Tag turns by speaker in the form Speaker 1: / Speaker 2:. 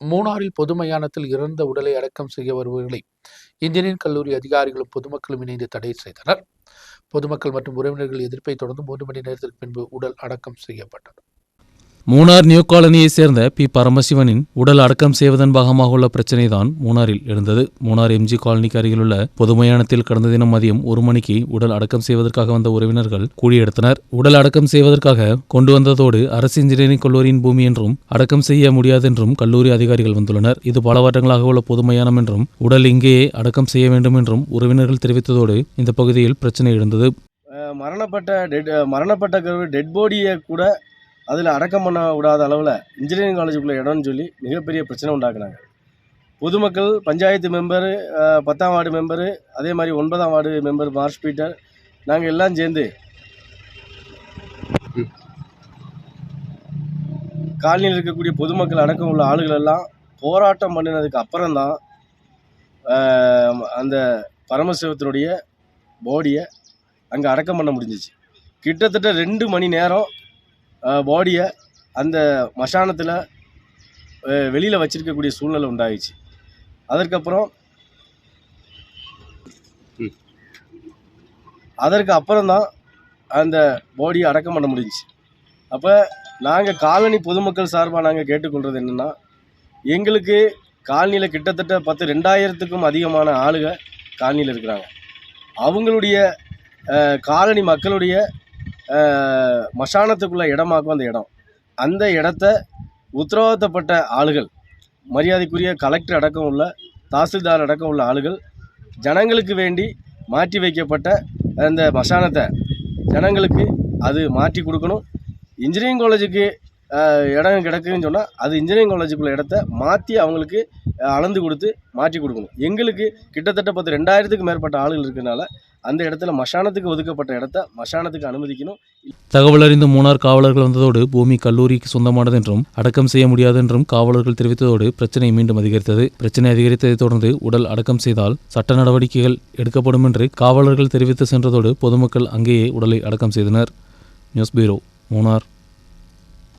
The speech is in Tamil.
Speaker 1: மூணாறில் பொது மயானத்தில் இறந்த உடலை அடக்கம் செய்ய வருபவர்களை இன்ஜினியரிங் கல்லூரி அதிகாரிகளும் பொதுமக்களும் இணைந்து தடை செய்தனர். பொதுமக்கள் மற்றும் உறவினர்கள் எதிர்ப்பை தொடர்ந்து மூன்று மணி நேரத்திற்கு பின்பு உடல் அடக்கம் செய்யப்பட்டது.
Speaker 2: மூணார் நியூ காலனியைச் சேர்ந்த பி. பரமசிவனின் உடல் அடக்கம் செய்வதன் பாகமாக உள்ள பிரச்சினைதான் மூணாரில் எழுந்தது. மூணார் எம்ஜி காலனிக்கு அருகிலுள்ள பொதுமயானத்தில் கடந்த தினம் மதியம் ஒரு மணிக்கு உடல் அடக்கம் செய்வதற்காக வந்த உறவினர்கள் கூடியெடுத்தனர். உடல் அடக்கம் செய்வதற்காக கொண்டு வந்ததோடு அரசு இன்ஜினியரிங் கல்லூரியின் பூமி என்றும் அடக்கம் செய்ய முடியாது என்றும் கல்லூரி அதிகாரிகள் வந்துள்ளனர். இது பல வருடங்களாக உள்ள பொதுமயானம் என்றும் உடல் இங்கேயே அடக்கம் செய்ய வேண்டும் என்றும் உறவினர்கள் தெரிவித்ததோடு இந்த பகுதியில் பிரச்சனை எழுந்தது.
Speaker 3: மரணப்பட்ட டெட் மரணப்பட்ட டெட் பாடியை கூட அதில் அடக்கம் பண்ண விடாத அளவில் இன்ஜினியரிங் காலேஜுக்குள்ளே இடம்னு சொல்லி மிகப்பெரிய பிரச்சனை உண்டாக்குனாங்க. பொதுமக்கள் பஞ்சாயத்து மெம்பரு பத்தாம் வார்டு மெம்பரு அதே மாதிரி ஒன்பதாம் வார்டு மெம்பர் மார்ச் பீட்டர் நாங்கள் எல்லாம் சேர்ந்து காலனியில் இருக்கக்கூடிய பொதுமக்கள் அடக்கம் உள்ள ஆளுகள் எல்லாம் போராட்டம் பண்ணினதுக்கு அப்புறம்தான் அந்த பரமசிவத்தினுடைய பாடியை அங்கே அடக்கம் பண்ண முடிஞ்சிச்சு. கிட்டத்தட்ட ரெண்டு மணி நேரம் பாடியை அந்த மசானத்தில் வெளியில் வச்சிருக்கக்கூடிய சூழ்நிலை உண்டாயிடுச்சு. அதற்கப்புறம் அதற்கு அப்புறம் தான் அந்த பாடியை அடக்கம் பண்ண முடிஞ்சுச்சு. அப்போ நாங்கள் காலனி பொதுமக்கள் சார்பாக நாங்கள் கேட்டுக்கொள்வது என்னென்னா எங்களுக்கு காலனியில் கிட்டத்தட்ட பத்து ரெண்டாயிரத்துக்கும் அதிகமான ஆளுக காலனியில் இருக்கிறாங்க. அவங்களுடைய காலனி மக்களுடைய மசானத்துக்குள்ள இடமாக்கும் அந்த இடம். அந்த இடத்த உத்தரவாதப்பட்ட ஆளுகள் மரியாதைக்குரிய கலெக்டர் அடக்கம் உள்ள தாசில்தார் அடக்கம் உள்ள ஆளுகள் ஜனங்களுக்கு வேண்டி மாற்றி வைக்கப்பட்ட அந்த மசானத்தை ஜனங்களுக்கு அது மாற்றி கொடுக்கணும். இன்ஜினியரிங் காலேஜுக்கு இடம் கிடக்குன்னு சொன்னால் அது இன்ஜினியரிங் காலேஜுக்குள்ள இடத்த மாற்றி அவங்களுக்கு அளந்து கொடுத்து மாற்றி கொடுக்கணும். எங்களுக்கு கிட்டத்தட்ட பத்து ரெண்டாயிரத்துக்கு மேற்பட்ட ஆளுகள் இருக்கிறனால அந்த இடத்துல மசானத்துக்கு ஒதுக்கப்பட்ட இடத்த மசானத்துக்கு அனுமதிக்கணும்.
Speaker 2: தகவல் அறிந்து மூணார் காவலர்கள் வந்ததோடு பூமி கல்லூரிக்கு சொந்தமானது என்றும் அடக்கம் செய்ய முடியாது என்றும் காவலர்கள் தெரிவித்ததோடு பிரச்சனை மீண்டும் அதிகரித்தது. பிரச்சனை அதிகரித்ததைத் தொடர்ந்து உடல் அடக்கம் செய்தால் சட்ட நடவடிக்கைகள் எடுக்கப்படும் என்று காவலர்கள் தெரிவித்து சென்றதோடு பொதுமக்கள் அங்கேயே உடலை அடக்கம் செய்தனர். News bureau Munnar.